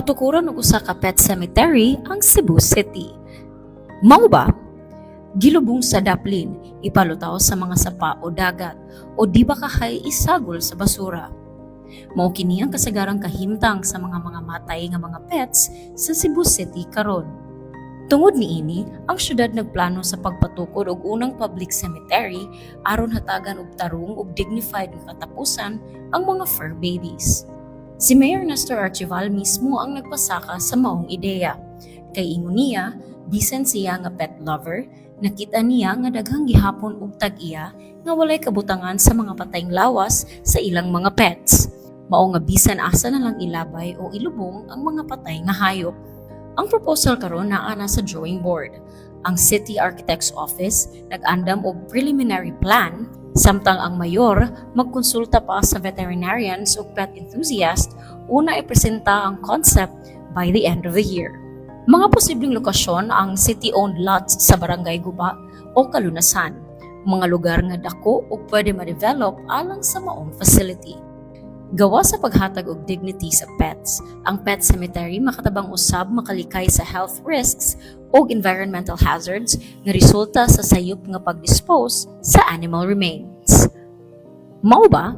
Patukuran og usa ka pet cemetery ang Cebu City. Mao ba? Gilubong sa daplin, ipalutaw sa mga sapa o dagat, o di ba kahay isagol sa basura. Mao kini ang kasagarang kahimtang sa mga mga matay nga mga pets sa Cebu City karon. Tungod niini, ang syudad nagplano sa pagpatukod og unang public cemetery aron hatagan og tarong ug dignified nga katapusan ang mga fur babies. Si Mayor Nestor Archival mismo ang nagpasaka sa maong ideya. Kay ingon niya, bisan siya nga pet lover, nakita niya nga daghang gihapon og tag-iya nga walay kabutangan sa mga patayng lawas sa ilang mga pets. Mao nga bisan asa na lang ilabay o ilubong ang mga patay nga hayop. Ang proposal karon naa na sa drawing board. Ang City Architect's Office nag-andam og preliminary plan samtang ang mayor magkonsulta pa sa veterinarians o pet enthusiast una ipresenta ang concept by the end of the year. Mga posibleng lokasyon ang city-owned lots sa Barangay Guba o Kalunasan, mga lugar nga dako o pwede ma-develop alang sa maong facility. Gawa sa paghatag og dignity sa pets, ang pet cemetery makatabang usab makalikay sa health risks o environmental hazards nga resulta sa sayop nga pag-dispose sa animal remains. Mao ba